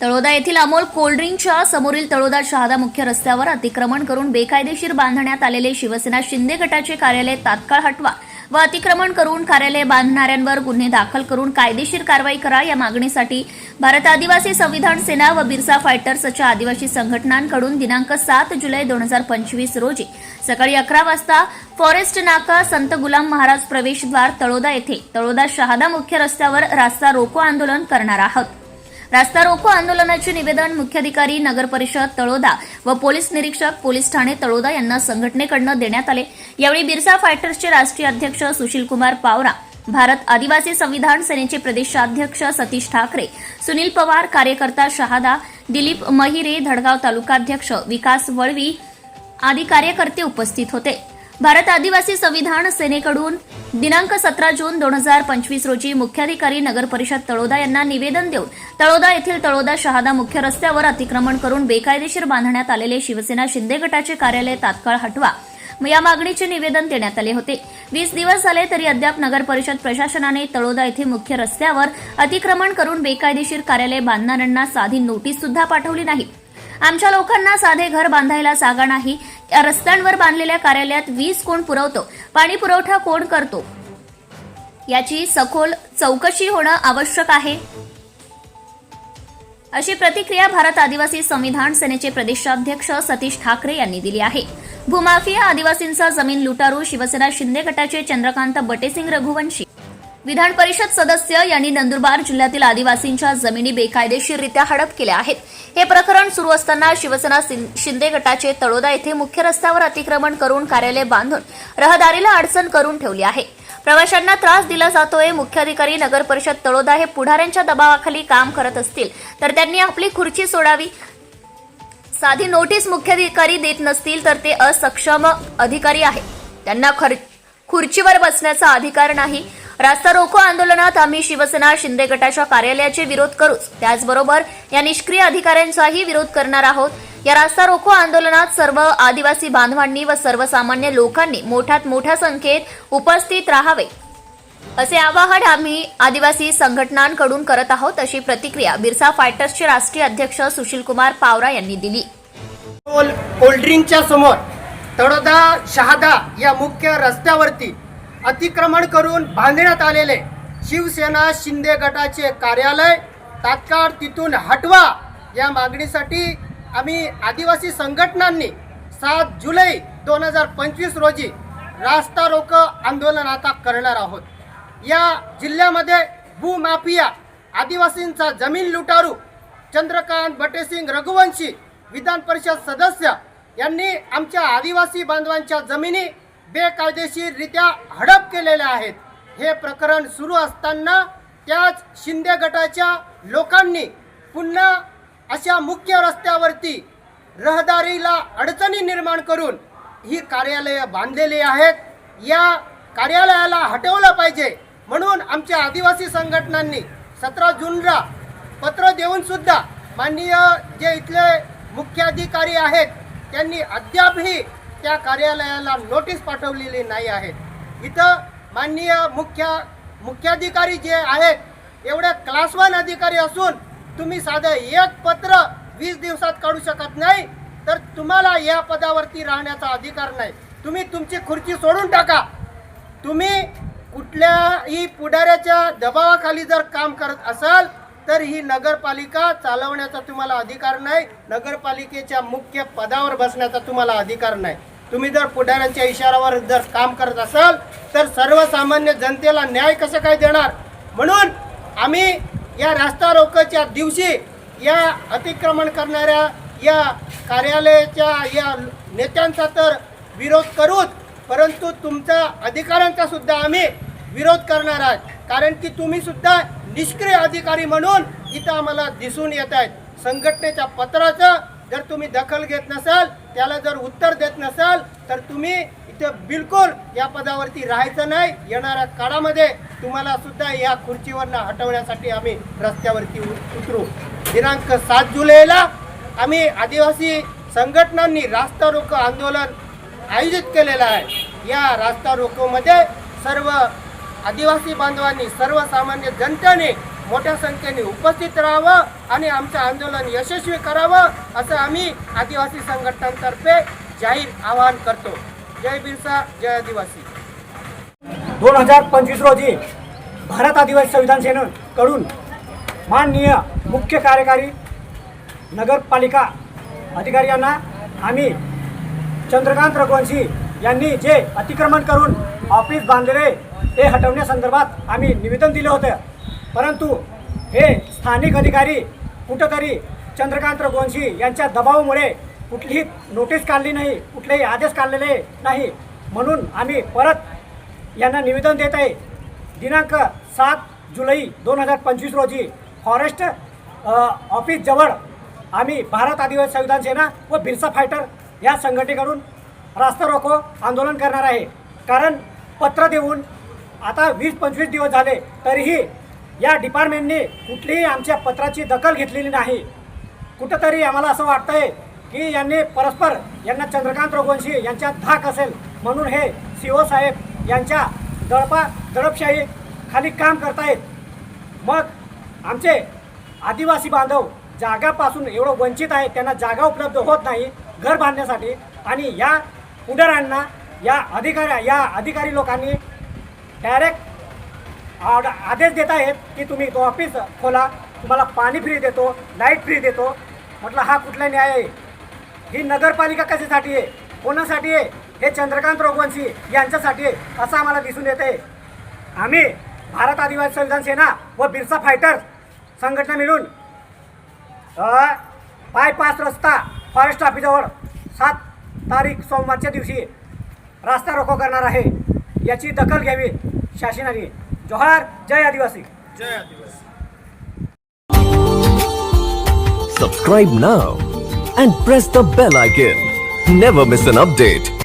तळोदा येथील अमोल कोल्ड्रिंकच्या समोरील तळोदा शहादा मुख्य रस्त्यावर अतिक्रमण करून बेकायदेशीर बांधण्यात आलेले शिवसेना शिंदे गटाचे कार्यालय तात्काळ हटवा व अतिक्रमण करून कार्यालय बांधणाऱ्यांवर गुन्हे दाखल करून कायदेशीर कारवाई करा या मागणीसाठी भारत आदिवासी संविधान सेना व बिरसा फायटर्सच्या आदिवासी संघटनांकडून दिनांक सात जुलै दोन हजार पंचवीस रोजी सकाळी अकरा वाजता फॉरेस्ट नाका संत गुलाम महाराज प्रवेशद्वार तळोदा येथे तळोदा शहादा मुख्य रस्त्यावर रास्ता रोको आंदोलन करणार आहोत. रास्ता रोको आंदोलनाचे निवेदन मुख्याधिकारी नगर परिषद तळोदा व पोलीस निरीक्षक पोलीस ठाणे तळोदा यांना संघटनेकडनं देण्यात आले. यावेळी बिरसा फायटर्सचे राष्ट्रीय अध्यक्ष सुशीलकुमार पावरा भारत आदिवासी संविधान सेनेचे प्रदेशाध्यक्ष सतीश ठाकरे सुनील पवार कार्यकर्ता शहादा दिलीप महिरे धडगाव तालुकाध्यक्ष विकास वळवी आदी कार्यकर्ते उपस्थित होते. भारत आदिवासी संविधान सेनेकडून दिनांक सतरा जून दोन हजार पंचवीस रोजी मुख्याधिकारी नगर परिषद तळोदा यांना निवेदन देऊन तळोदा येथील तळोदा शहादा मुख्य रस्त्यावर अतिक्रमण करून बेकायदेशीर बांधण्यात आलेले शिवसेना शिंदे गटाचे कार्यालय तात्काळ हटवा. या मागणीचे निवेदन देण्यात आले होते. वीस दिवस झाले तरी अद्याप नगर परिषद प्रशासनाने तळोदा येथे मुख्य रस्त्यावर अतिक्रमण करून बेकायदेशीर कार्यालय बांधणाऱ्यांना साधी नोटीस सुद्धा पाठवली नाही. आमच्या लोकांना साधे घर बांधायला जागा नाही. या रस्त्यांवर बांधलेल्या कार्यालयात वीज कोण पुरवतो? पाणी पुरवठा कोण करतो? याची सखोल चौकशी होणं आवश्यक आहे. अशी प्रतिक्रिया भारत आदिवासी संविधान सेनेचे प्रदेशाध्यक्ष सतीश ठाकरे यांनी दिली आहे. भूमाफिया आदिवासींचा जमीन लुटारू शिवसेना शिंदे गटाचे चंद्रकांत बटेसिंग रघुवंशी विधान परिषद सदस्य यांनी नंदुरबार जिल्ह्यातील आदिवासींच्या जमिनी बेकायदेशीररित्या हडप केल्या आहेत. हे प्रकरण सुरू असताना शिवसेना सिं- शिंदे गटाचे तळोदा येथे मुख्य रस्त्यावर अतिक्रमण करून कार्यालय बांधून रहदारीला अडचण करून ठेवली आहे. प्रवाशांना त्रास दिला जातोय मुख्याधिकारी नगर परिषद तळोदा हे पुढाऱ्यांच्या दबावाखाली काम करत असतील तर त्यांनी आपली खुर्ची सोडावी. साधी नोटीस मुख्याधिकारी देत नसतील तर ते असक्षम अधिकारी आहेत. त्यांना खर खुर्चीवर बसण्याचा अधिकार नाही. रास्ता रोको आंदोलनात आम्ही शिवसेना शिंदे गटाच्या कार्यालयाचे विरोध करूच. त्याचबरोबर या निष्क्रिय अधिकाऱ्यांचाही विरोध करणार आहोत. या रास्ता रोको आंदोलनात सर्व आदिवासी बांधवांनी व सर्वसामान्य लोकांनी मोठ्यात मोठ्या संख्येत उपस्थित राहावे. असे आवाहन आम्ही आदिवासी संघटनांकडून करत आहोत अशी प्रतिक्रिया बिरसा फायटर्सचे राष्ट्रीय अध्यक्ष सुशील कुमार पावरा यांनी दिली. कोल्ड्रिंकच्या समोर तळोदा शहादा या मुख्य रस्त्यावरती अतिक्रमण करून बांधण्यात आलेले शिवसेना शिंदे गटाचे कार्यालय तात्काळ तिथून हटवा या मागणीसाठी आम्ही आदिवासी संघटनांनी सात जुलै दोन हजार पंचवीस रोजी रास्ता रोको आंदोलन आता करणार आहोत. या जिल्ह्यामध्ये भूमाफिया आदिवासींचा जमीन लुटारू चंद्रकांत बटेसिंग रघुवंशी विधान परिषद सदस्य यांनी आमच्या आदिवासी बांधवांच्या जमिनी बेकायदेशीररित्या हडप केलेल्या आहेत. हे प्रकरण सुरू असताना त्याच शिंदे गटाच्या लोकांनी पुन्हा अशा मुख्य रस्त्यावरती रहदारीला अडचणी निर्माण करून ही कार्यालयं बांधलेली आहेत. या कार्यालयाला हटवलं पाहिजे म्हणून आमच्या आदिवासी संघटनांनी सतरा जूनला पत्र देऊन सुद्धा माननीय जे इथले मुख्याधिकारी आहेत त्यांनी अद्यापही त्या कार्यालयाला नोटीस पाठवलेली नाही आहेत इथं माननीय मुख्य मुख्याधिकारी जे आहेत एवढे क्लास वन अधिकारी असून तुम्ही साधं एक पत्र वीस दिवसात काढू शकत नाही तर तुम्हाला या पदावरती राहण्याचा अधिकार नाही. तुम्ही तुमची खुर्ची सोडून टाका. तुम्ही कुठल्याही पुढाऱ्याच्या दबावाखाली जर काम करत असाल तर ही नगरपालिका चालवण्याचा तुम्हाला अधिकार नाही. नगरपालिकेच्या मुख्य पदावर बसण्याचा तुम्हाला अधिकार नाही. तुम्ही जर पुढाऱ्यांच्या इशारावर जर काम करत असाल तर सर्वसामान्य जनतेला न्याय कसं काय देणार? म्हणून आम्ही या रास्ता रोकोच्या दिवशी या अतिक्रमण करणाऱ्या या कार्यालयाच्या या नेत्यांचा तर विरोध करूच परंतु तुमच्या अधिकाऱ्यांचा सुद्धा आम्ही विरोध करणार आहोत. कारण की तुम्ही सुद्धा निष्क्रिय अधिकारी म्हणून इथं आम्हाला दिसून येत आहेत. संघटनेच्या पत्राचं जर तुम्ही दखल घेत नसाल त्याला जर उत्तर देत नसाल तर तुम्ही इथं बिलकुल या पदावरती राहायचं नाही. येणाऱ्या काळामध्ये तुम्हाला सुद्धा या खुर्चीवरनं हटवण्यासाठी आम्ही रस्त्यावरती उ- उतरू. दिनांक सात जुलैला आम्ही आदिवासी संघटनांनी रास्ता रोको आंदोलन आयोजित केलेलं आहे. या रास्ता रोकोमध्ये सर्व आदिवासी बांधवांनी सर्वसामान्य जनतेने मोठ्या संख्येने उपस्थित राहावं आणि आमचं आंदोलन यशस्वी करावं असं आम्ही आदिवासी संघटनांतर्फे जाहीर आवाहन करतो. जय बिरसा जय आदिवासी. दोन हजार पंचवीस रोजी भारत आदिवासी संविधान सेनेकडून माननीय मुख्य कार्यकारी नगरपालिका अधिकारी यांना आम्ही चंद्रकांत रघुवंशी यांनी जे अतिक्रमण करून ऑफिस बांधलेले ते हटवण्यासंदर्भात आम्ही निवेदन दिलं होतं. परंतु हे स्थानिक अधिकारी कुठंतरी चंद्रकांत रघुवंशी यांच्या दबावामुळे कुठलीही नोटीस काढली नाही कुठलेही आदेश काढलेले नाही. म्हणून आम्ही परत यांना निवेदन देत आहे. दिनांक सात जुलै दोन हजार पंचवीस रोजी फॉरेस्ट ऑफिसजवळ आम्ही भारत आदिवासी संविधान सेना व बिरसा फायटर या संघटनेकडून रास्ता रोको आंदोलन करणार आहे. कारण पत्र देऊन आता वीस पंचवीस दिवस झाले तरीही या डिपार्टमेंटने कुठलीही आमच्या पत्राची दखल घेतलेली नाही. कुठंतरी आम्हाला असं वाटतंय की यांनी परस्पर यांना चंद्रकांत रघुवंशी यांच्या धाक असेल म्हणून हे सी ओ साहेब यांच्या दडपा दडपशाही खाली काम करतायत. मग आमचे आदिवासी बांधव जागापासून एवढं वंचित आहे त्यांना जागा उपलब्ध होत नाही घर बांधण्यासाठी आणि या पुढाऱ्यांना या अधिकाऱ्या या अधिकारी लोकांनी डायरेक्ट आड- आदेश देत आहेत की तुम्ही तो ऑफिस खोला. तुम्हाला पाणी फ्री देतो लाइट फ्री देतो. म्हटलं हा कुठला न्याय आहे? ही नगरपालिका कशासाठी आहे? कोणासाठी आहे? हे चंद्रकांत रघुवंशी यांच्यासाठी आहे असं आम्हाला दिसून येते आम्ही भारत आदिवासी संविधान सेना व बिरसा फायटर्स संघटना मिळून बायपास रस्ता फॉरेस्ट ऑफिसजवळ सात तारीख सोमवारच्या दिवशी रास्ता रोको करणार आहे. याची दखल घ्यावी शासनाने. जोहार जय आदिवासी Subscribe now and press the bell icon. Never miss an update.